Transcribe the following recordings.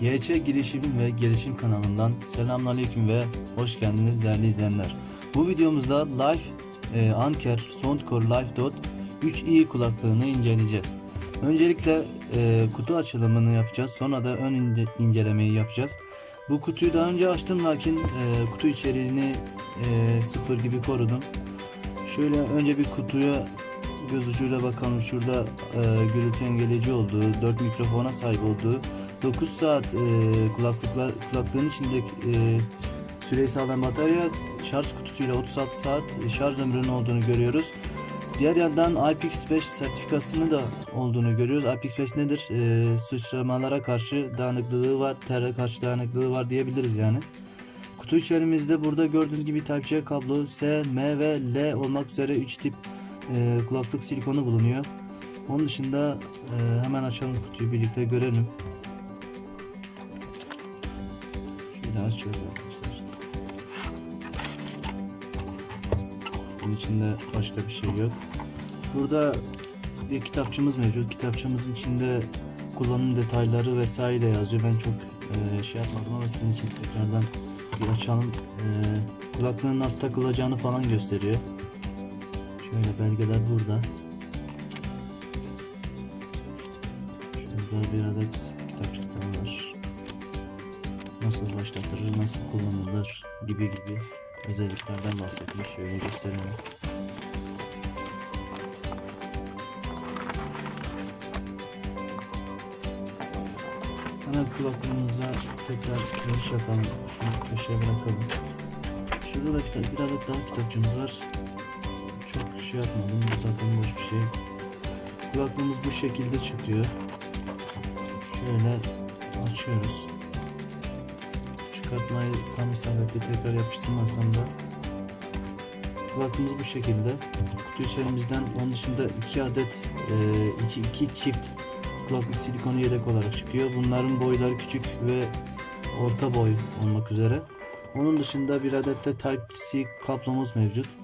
GÇ Girişim ve Gelişim kanalından selamünaleyküm ve hoş geldiniz değerli izleyenler. Bu videomuzda Live e, Anker Soundcore Live Dot 3i kulaklığını inceleyeceğiz. Öncelikle e, kutu açılımını yapacağız. Sonra da ön ince- incelemeyi yapacağız. Bu kutuyu daha önce açtım lakin e, kutu içeriğini e, sıfır gibi korudum. Şöyle önce bir kutuya göz ucuyla bakalım. Şurada e, gürültü engelleyici olduğu, 4 mikrofona sahip olduğu, 9 saat e, kulaklıklar kulaklığın içindeki e, süreyi sağlayan batarya şarj kutusuyla 36 saat şarj ömrünün olduğunu görüyoruz. Diğer yandan IPX5 sertifikasını da olduğunu görüyoruz. IPX5 nedir? E, sıçramalara karşı dayanıklılığı var, terre karşı dayanıklılığı var diyebiliriz yani. Kutu içerimizde burada gördüğünüz gibi Type-C kablo, S, M ve L olmak üzere 3 tip e, kulaklık silikonu bulunuyor. Onun dışında e, hemen açalım kutuyu birlikte görelim. Şöyle açıyoruz arkadaşlar. Bunun içinde başka bir şey yok. Burada bir kitapçımız mevcut. Kitapçımızın içinde kullanım detayları vesaire yazıyor. Ben çok e, şey yapmadım ama sizin için tekrardan bir açalım. E, kulaklığın nasıl takılacağını falan gösteriyor. Şöyle belgeler burada. Şurada bir adet kitapçık daha var. Nasıl başlatılır, nasıl kullanılır gibi gibi özelliklerden bahsetmiş. Şöyle gösterelim. Ana kulaklığımıza tekrar giriş yapalım. Şunu köşeye bırakalım. Şurada da kitap, bir adet daha kitapçımız var. Şey yapmadım. Boş bir şey. Kulaklığımız bu şekilde çıkıyor. Şöyle açıyoruz. Çıkartmayı tam isabetli tekrar yapıştırmazsam da kulaklığımız bu şekilde. Kutu içerimizden onun dışında iki adet e, iki, iki çift kulaklık silikonu yedek olarak çıkıyor. Bunların boyları küçük ve orta boy olmak üzere. Onun dışında bir adet de Type-C kablomuz mevcut.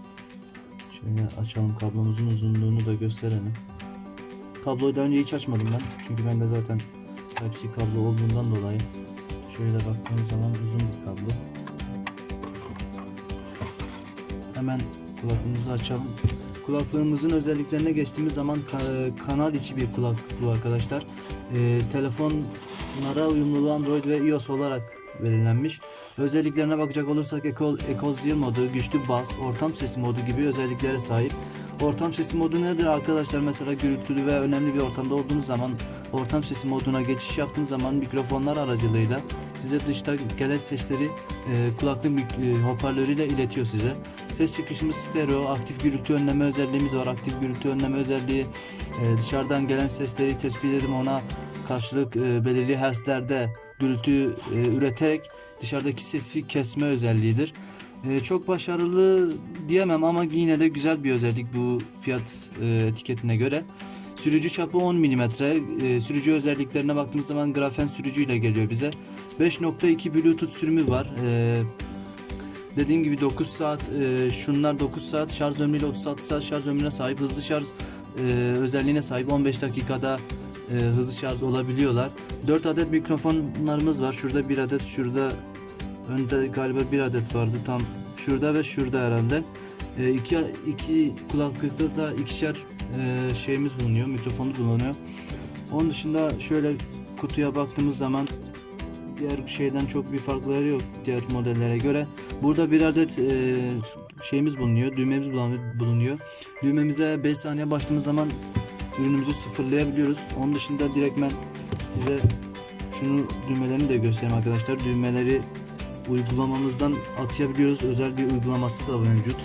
Şöyle açalım kablomuzun uzunluğunu da gösterelim. Kabloyu daha önce hiç açmadım ben. Çünkü bende zaten Type-C kablo olduğundan dolayı. Şöyle baktığınız zaman uzun bir kablo. Hemen kulaklığımızı açalım. Kulaklığımızın özelliklerine geçtiğimiz zaman ka- kanal içi bir kulaklık bu arkadaşlar. Ee, telefonlara uyumluluğu Android ve iOS olarak belirlenmiş. Özelliklerine bakacak olursak Eco, Eco Zero modu, güçlü bas, ortam sesi modu gibi özelliklere sahip. Ortam sesi modu nedir arkadaşlar? Mesela gürültülü ve önemli bir ortamda olduğunuz zaman ortam sesi moduna geçiş yaptığınız zaman mikrofonlar aracılığıyla size dışta gelen sesleri e, kulaklık e, hoparlörüyle iletiyor size. Ses çıkışımız stereo, aktif gürültü önleme özelliğimiz var. Aktif gürültü önleme özelliği e, dışarıdan gelen sesleri tespit edip ona karşılık e, belirli hertzlerde gürültü e, üreterek dışarıdaki sesi kesme özelliğidir. E, çok başarılı diyemem ama yine de güzel bir özellik bu fiyat e, etiketine göre. Sürücü çapı 10 mm. E, sürücü özelliklerine baktığımız zaman grafen sürücüyle geliyor bize. 5.2 Bluetooth sürümü var. E, dediğim gibi 9 saat e, şunlar 9 saat şarj ömrüyle 36 saat şarj ömrüne sahip hızlı şarj e, özelliğine sahip 15 dakikada e, hızlı şarj olabiliyorlar. 4 adet mikrofonlarımız var. Şurada bir adet, şurada önde galiba bir adet vardı tam şurada ve şurada herhalde. E, iki, iki kulaklıkta da ikişer e, şeyimiz bulunuyor, mikrofonumuz bulunuyor. Onun dışında şöyle kutuya baktığımız zaman diğer şeyden çok bir farkları yok diğer modellere göre. Burada bir adet e, şeyimiz bulunuyor, düğmemiz bulunuyor. Düğmemize 5 saniye bastığımız zaman ürünümüzü sıfırlayabiliyoruz. Onun dışında direktmen size şunu düğmelerini de göstereyim arkadaşlar. Düğmeleri uygulamamızdan atayabiliyoruz. Özel bir uygulaması da mevcut.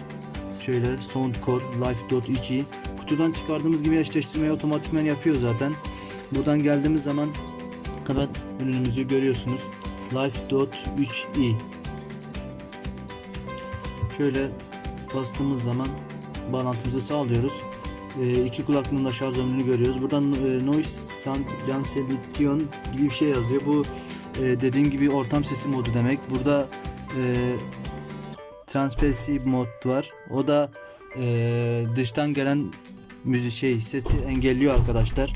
Şöyle Soundcore Life.3i kutudan çıkardığımız gibi eşleştirmeyi otomatikman yapıyor zaten. Buradan geldiğimiz zaman hemen ürünümüzü görüyorsunuz. Life.3i Şöyle bastığımız zaman bağlantımızı sağlıyoruz. E, iki kulaklığın da şarj ömrünü görüyoruz. Buradan e, noise cancellation gibi bir şey yazıyor. Bu e, dediğim gibi ortam sesi modu demek. Burada e, transparency mod var. O da e, dıştan gelen müzik şey sesi engelliyor arkadaşlar.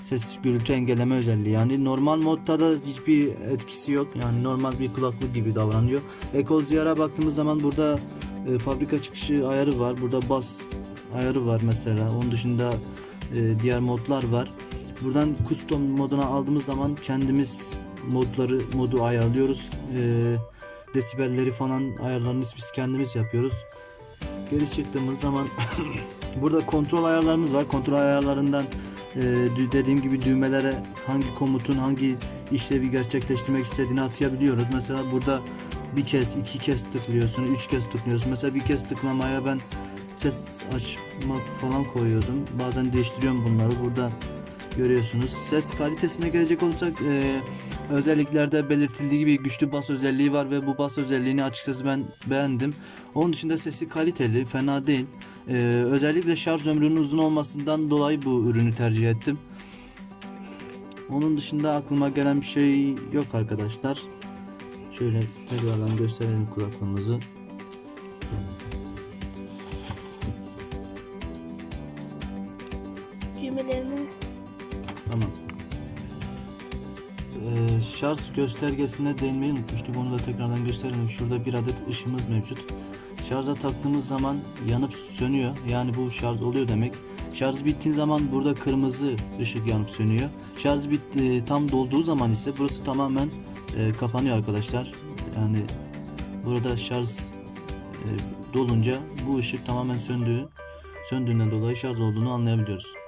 ses gürültü engelleme özelliği. Yani normal modda da hiçbir etkisi yok. Yani normal bir kulaklık gibi davranıyor. Ekol Ziyar'a baktığımız zaman burada e, fabrika çıkışı ayarı var. Burada bas ayarı var mesela. Onun dışında e, diğer modlar var. Buradan custom moduna aldığımız zaman kendimiz modları modu ayarlıyoruz. E, desibelleri falan ayarlarını biz kendimiz yapıyoruz. Geri çıktığımız zaman burada kontrol ayarlarımız var. Kontrol ayarlarından e, dediğim gibi düğmelere hangi komutun hangi işlevi gerçekleştirmek istediğini atayabiliyoruz. Mesela burada bir kez, iki kez tıklıyorsun, üç kez tıklıyorsun. Mesela bir kez tıklamaya ben ses açma falan koyuyordum. Bazen değiştiriyorum bunları. Burada görüyorsunuz. Ses kalitesine gelecek olursak e, özelliklerde belirtildiği gibi güçlü bas özelliği var ve bu bas özelliğini açıkçası ben beğendim. Onun dışında sesi kaliteli, fena değil. E, özellikle şarj ömrünün uzun olmasından dolayı bu ürünü tercih ettim. Onun dışında aklıma gelen bir şey yok arkadaşlar. Şöyle tekrardan gösterelim kulaklığımızı. Düğmelerini Tamam. Ee, şarj göstergesine değinmeyi unutmuştuk. Onu da tekrardan gösterelim. Şurada bir adet ışığımız mevcut. Şarja taktığımız zaman yanıp sönüyor. Yani bu şarj oluyor demek. Şarj bittiği zaman burada kırmızı ışık yanıp sönüyor. Şarj bitti, tam dolduğu zaman ise burası tamamen e, kapanıyor arkadaşlar. Yani burada şarj e, dolunca bu ışık tamamen söndüğü söndüğünden dolayı şarj olduğunu anlayabiliyoruz.